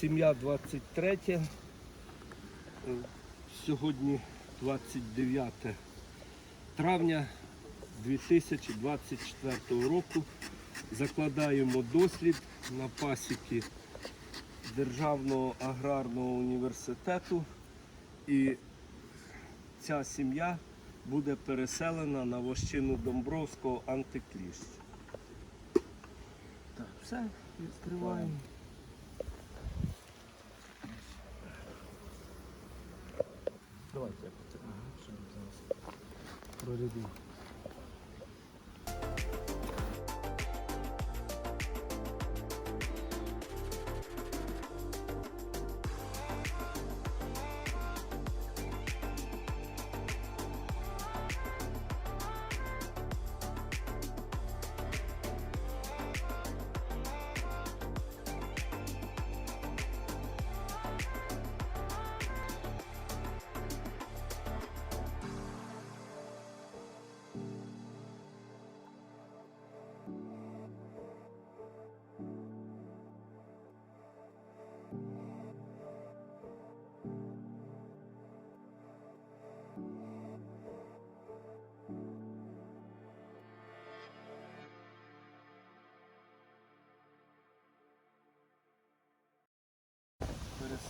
Сім'я 23. Е, Сьогодні 29 травня 2024 року. Закладаємо дослід на пасіки Державного аграрного університету. І ця сім'я буде переселена на вощину Домбровського антикліщ. Так, все, відкриваємо. Давайте я потягну, що ми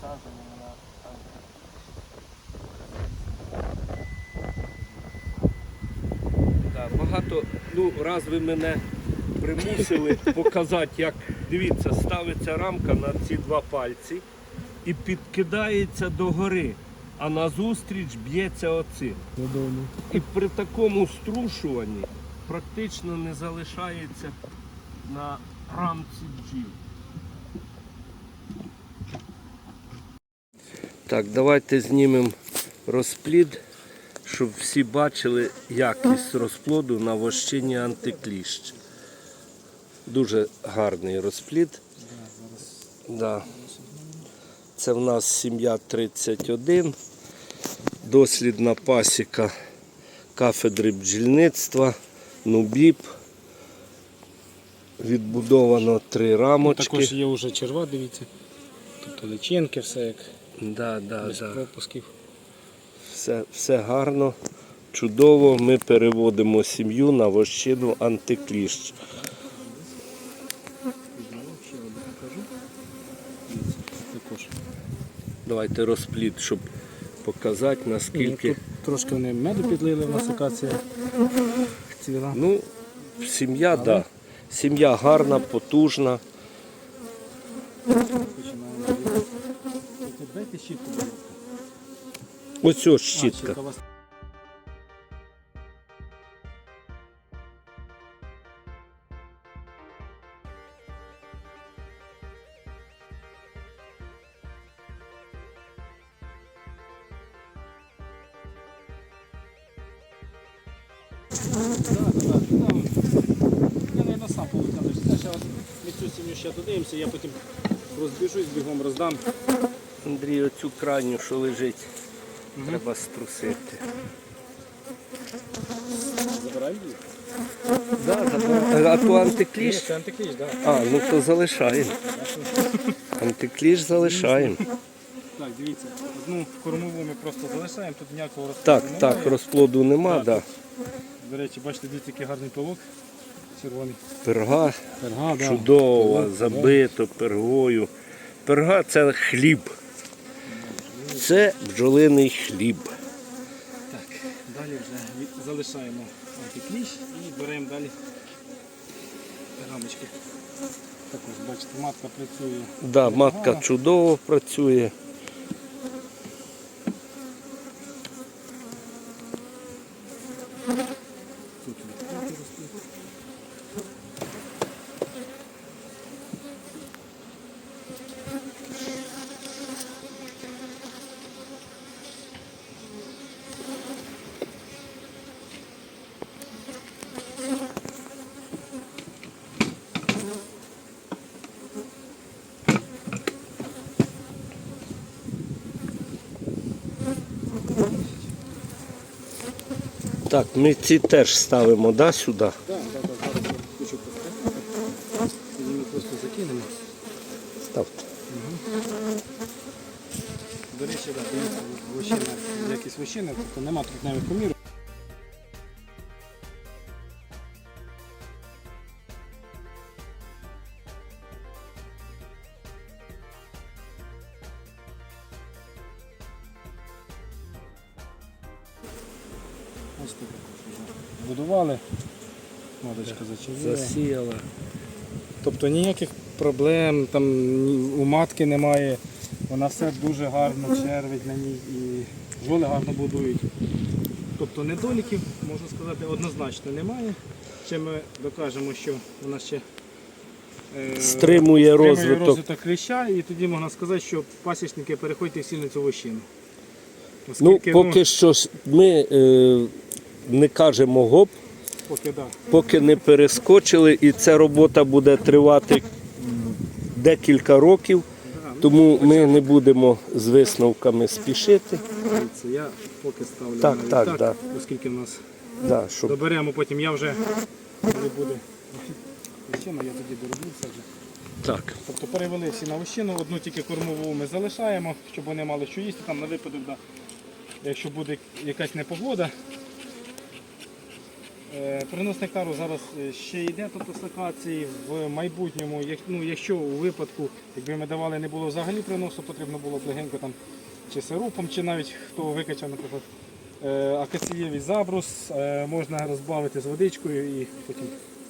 зараз на. Да, багато, ну раз ви мене примусили показати, як дивіться, ставиться рамка на ці два пальці і підкидається догори, а назустріч б'ється оцим. І при такому струшуванні практично не залишається на рамці бджіл. Так, давайте знімемо розплід, щоб всі бачили якість розплоду на вощині антикліщ. Дуже гарний розплід. Да. Це в нас сім'я 31, дослідна пасіка кафедри бджільництва, Нубіп. Відбудовано три рамочки. Також є вже черва, дивіться. Тобто личинки, все як Да, да, без да. пропусків. Все, все гарно, чудово. Ми переводимо сім'ю на вощину антикліщ. Давайте розплід, щоб показати, наскільки. Тут трошки вони меду підлили, у нас акація цвіла. Ну, сім'я, так. Да. Сім'я гарна, потужна. Починаємо. Дайте щітку. будь ласка. Ось ось А, щітка. ми цю сім'ю ще додивимося, я потім розбіжусь, бігом роздам. Андрій, оцю крайню, що лежить, треба струсити. Забираю її. Да, да. А то Ні, це антикліч, так. А, ну то залишаємо. Антикліщ залишаємо. Так, дивіться, одну кормову ми просто залишаємо, тут ніякого розкладу Так, немає. так, розплоду нема, Так. да. До речі, бачите, дивіться, який гарний пилок. Червоний. Перга Перга, чудова, Пилок, забито пергою. Перга це хліб. Це бджолиний хліб. Так, далі вже залишаємо антикліщ і беремо далі рамочки. Також, бачите, матка працює. Да, матка чудово працює. Так, ми ці теж ставимо, да, сюди? Так, так, так. Ми просто закинемо. Ставте. До речі, так, дивіться, вощина, якісь вощини, тобто немає тут навіть поміру. Будували. Маточка зачервіла. Засіяла. Тобто ніяких проблем там у матки немає. Вона все дуже гарно червить на ній і жоли гарно будують. Тобто недоліків, можна сказати, однозначно немає. Ще ми докажемо, що вона ще е, Стримує розвиток. розвиток кліща, і тоді можна сказати, що пасічники переходьте всі на цю вощину. Ну, Оскільки, поки що ж ми е, не кажемо гоп, поки да. поки не перескочили, і ця робота буде тривати декілька років, тому ми не будемо з висновками спішити. я поки ставлю Так, так, так, да. оскільки в нас Да, щоб... Доберемо потім, я вже коли буде вощина, я тоді дороблю все вже. Так. Тобто перевели всі на вощину, одну тільки кормову ми залишаємо, щоб вони мали що їсти там на випадок, да. якщо буде якась непогода. Е, Принос нектару зараз е, ще йде тобто стакації в майбутньому, як- ну, якщо у випадку, якби ми давали не було взагалі приносу, потрібно було б легенько там чи сиропом, чи навіть хто викачав, наприклад, е, акацієвий забрус, можна розбавити з водичкою і потім.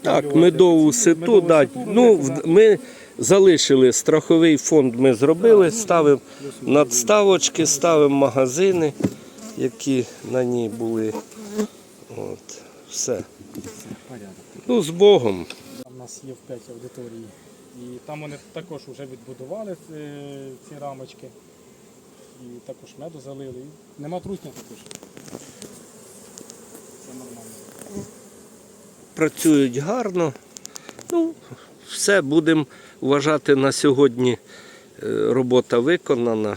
Так, медову ситу дати. Ну, ми залишили страховий фонд, ми зробили, ставимо Плюс-мінус. надставочки, ставимо магазини, які на ній були. От, все. Порядок. Ну, з Богом. У нас є в 5 аудиторії. І там вони також вже відбудували е, ці рамочки. І також меду залили. І нема трутня також. Це нормально. Працюють гарно. Ну, все, будемо вважати на сьогодні е, робота виконана.